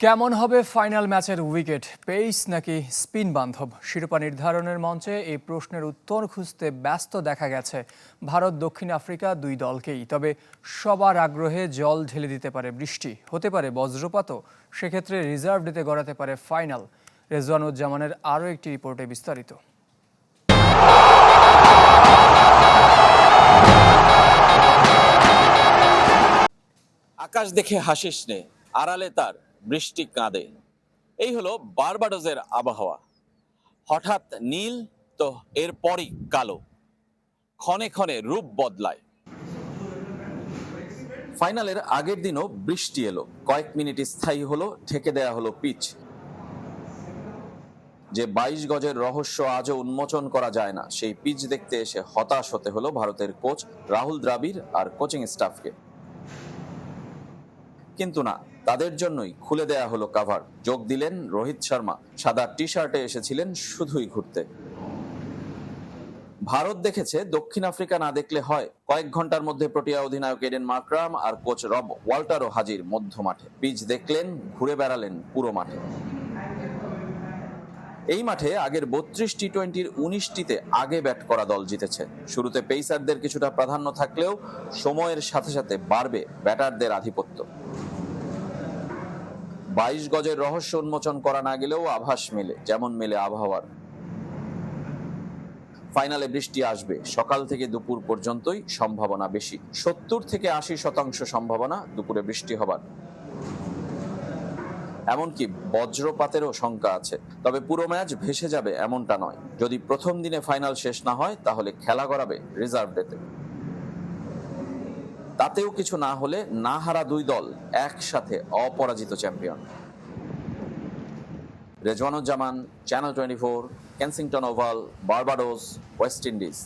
কেমন হবে ফাইনাল ম্যাচের উইকেট? পেস নাকি স্পিন বান্ধব? শিরোপা নির্ধারণের মঞ্চে এই প্রশ্নের উত্তর খুঁজতে ব্যস্ত দেখা গেছে। ভারত দক্ষিণ আফ্রিকা দুই দলকেই। তবে সবার আগ্রহে জল ঢেলে দিতে পারে বৃষ্টি। হতে পারে বজ্রপাতও সেক্ষেত্রে রিজার্ভ ডেতে গড়াতে পারে ফাইনাল। রেজওয়ানুজ্জামানের আরও একটি রিপোর্টে বিস্তারিত। আকাশ দেখে হাসিস নে, আড়ালে তার। বৃষ্টি কাঁদে। এই হলো বারবাডোজের আবহাওয়া। হঠাৎ নীল, তো এরপরই কালো। ক্ষণে ক্ষণে রূপ বদলায়। ফাইনালের আগের দিনও বৃষ্টি এলো। কয়েক মিনিট স্থায়ী হলো ঢেকে দেয়া হলো পিচ। যে বাইশ গজের রহস্য আজও উন্মোচন করা যায় না, সেই পিচ দেখতে এসে হতাশ হতে হলো ভারতের কোচ রাহুল দ্রাবিড় আর কোচিং স্টাফকে। কিন্তু না। তাদের জন্যই খুলে দেয়া হলো কাভার যোগ দিলেন রোহিত শর্মা। সাদা টি শার্টে এসেছিলেন শুধুই ঘুরতে। ভারত দেখেছে, দক্ষিণ আফ্রিকা না দেখলে হয়। কয়েক ঘণ্টার মধ্যে প্রোটিয়া অধিনায়ক এডেন মার্ক্রাম আর কোচ রব ওয়াল্টারও হাজির মধ্য মাঠে পিচ দেখলেন, ঘুরে বেড়ালেন পুরো মাঠে। এই মাঠে আগের বত্রিশ টি টোয়েন্টির উনিশটিতে আগে ব্যাট করা দল জিতেছে। শুরুতে পেসারদের কিছুটা প্রাধান্য থাকলেও সময়ের সাথে সাথে বাড়বে ব্যাটারদের আধিপত্য। বাইশ গজের রহস্য উন্মোচন করা না গেলেও আভাস মেলে, যেমন মেলে আবহাওয়ার। ফাইনালে বৃষ্টি আসবে, সকাল থেকে দুপুর পর্যন্তই সম্ভাবনা বেশি। সত্তর থেকে আশি শতাংশ সম্ভাবনা দুপুরে বৃষ্টি হবার। এমনকি বজ্রপাতেরও শঙ্কা আছে। তবে পুরো ম্যাচ ভেসে যাবে এমনটা নয়। যদি প্রথম দিনে ফাইনাল শেষ না হয়, তাহলে খেলা করাবে রিজার্ভ ডেতে। তাতেও কিছু না হলে না হারা দুই দল একসাথে অপরাজিত champion. Rezwanuzzaman, channel twenty four, Kensington Oval, Barbados, West Indies.